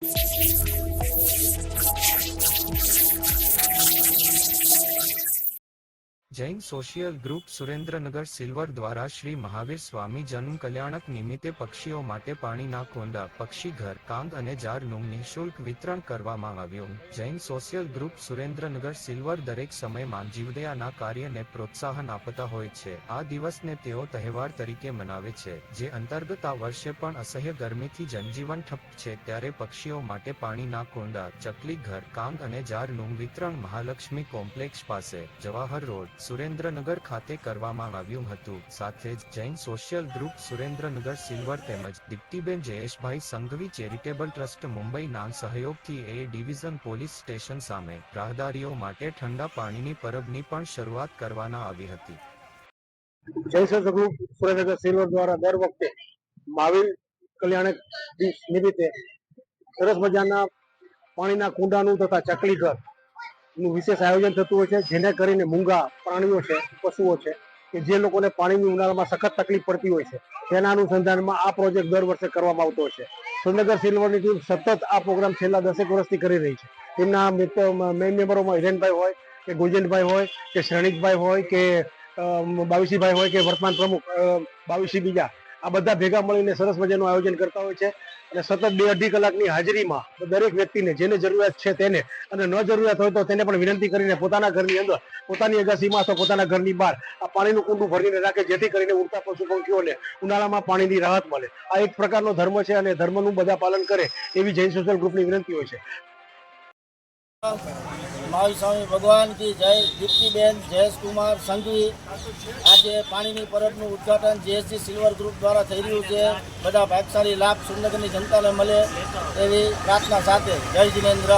you Jain social group Surendranagar silver દ્વારા શ્રી મહાવીર સ્વામી જન્મ કલ્યાણક નિમિત્તે પક્ષીઓ માટે પાણીના કુંડા, પક્ષી ઘર, કાંગ અને ઝાડનું નિઃશુલ્ક વિતરણ કરવામાં આવ્યું. Jain social group Surendranagar silver દરેક સમયમાં જીવદયાના કાર્યને પ્રોત્સાહન આપતા હોય છે. આ દિવસને તેઓ તહેવાર તરીકે મનાવે છે, જે અંતર્ગત આ વર્ષે પણ અસહ્ય ગરમીથી જનજીવન ઠપ છે. ત્યારે પક્ષીઓ માટે પાણીના કુંડા, ચકલી ઘર, કાંગ અને ઝાડનું વિતરણ મહાલક્ષ્મી કોમ્પ્લેક્ષ પાસે, જવાહર રોડ સુરેન્દ્રનગર ખાતે કરવામાં આવ્યું હતું. સાથે જ Jain social group Surendranagar silver તેમજ દીપ્તિબેન જયેશભાઈ સંઘવી ચેરિટેબલ ટ્રસ્ટ મુંબઈના સહયોગથી એ ડિવિઝન પોલીસ સ્ટેશન સામે રાહદારીઓ માટે ઠંડા પાણીની પરબની પણ શરૂઆત કરવામાં આવી હતી. સુરેન્દ્રનગર સિલ્વર દ્વારા દર વખતે મહાવીર કલ્યાણક નિમિત્તે સરસ મજાના પાણીના કુંડાનું તથા ચકલી ઘર નું વિશેષ આયોજન થતું હોય છે, જેને કરીને મૂંગા, પ્રાણીઓ છે, પશુઓ છે, કે જે લોકોને પાણીની ઉનાળામાં સખત તકલીફ પડતી હોય છે, તેના અનુસંધાનમાં આ પ્રોજેક્ટ દર વર્ષે કરવામાં આવતો હોય છે. સુરેન્દ્રનગર સિલ્વરની ટીમ સતત આ પ્રોગ્રામ છેલ્લા દસેક વર્ષથી કરી રહી છે. તેમના મેઇન મેમ્બરોમાં હિરેનભાઈ હોય, કે ગુંજનભાઈ હોય, કે શ્રેણિકભાઈ હોય, કે બાવીસીભાઈ હોય, કે વર્તમાન પ્રમુખ બાવીસી બીજા, આ બધા ભેગા મળીને સરસ મજાનું આયોજન કરતા હોય છે. અને સતત બે અઢી કલાકની હાજરીમાં દરેક વ્યક્તિને જેને જરૂરિયાત છે તેને અને ન જરૂરિયાત હોય તો તેને પણ વિનંતી કરીને પોતાના ઘરની અંદર પોતાની અગાસીમાં અથવા પોતાના ઘરની બહાર આ પાણીનું કુંડું ભરીને રાખે, જેથી કરીને ઉડતા પશુ પંખીઓને ઉનાળામાં પાણીની રાહત મળે. આ એક પ્રકારનો ધર્મ છે અને ધર્મનું બધા પાલન કરે એવી જૈન સોશિયલ ગ્રુપની વિનંતી હોય છે. મહાવીર સ્વામી ભગવાન કી જય દીપ્તિબેન જયેશકુમાર સંઘવી. આજે પાણીની પરબનું ઉદ્ઘાટન જીએસટી સિલ્વર ગ્રુપ દ્વારા થઈ રહ્યું છે. બધા ભાગશાળી લાભ સુરનગરની જનતાને મળે એવી પ્રાર્થના સાથે. જય જિનેન્દ્ર.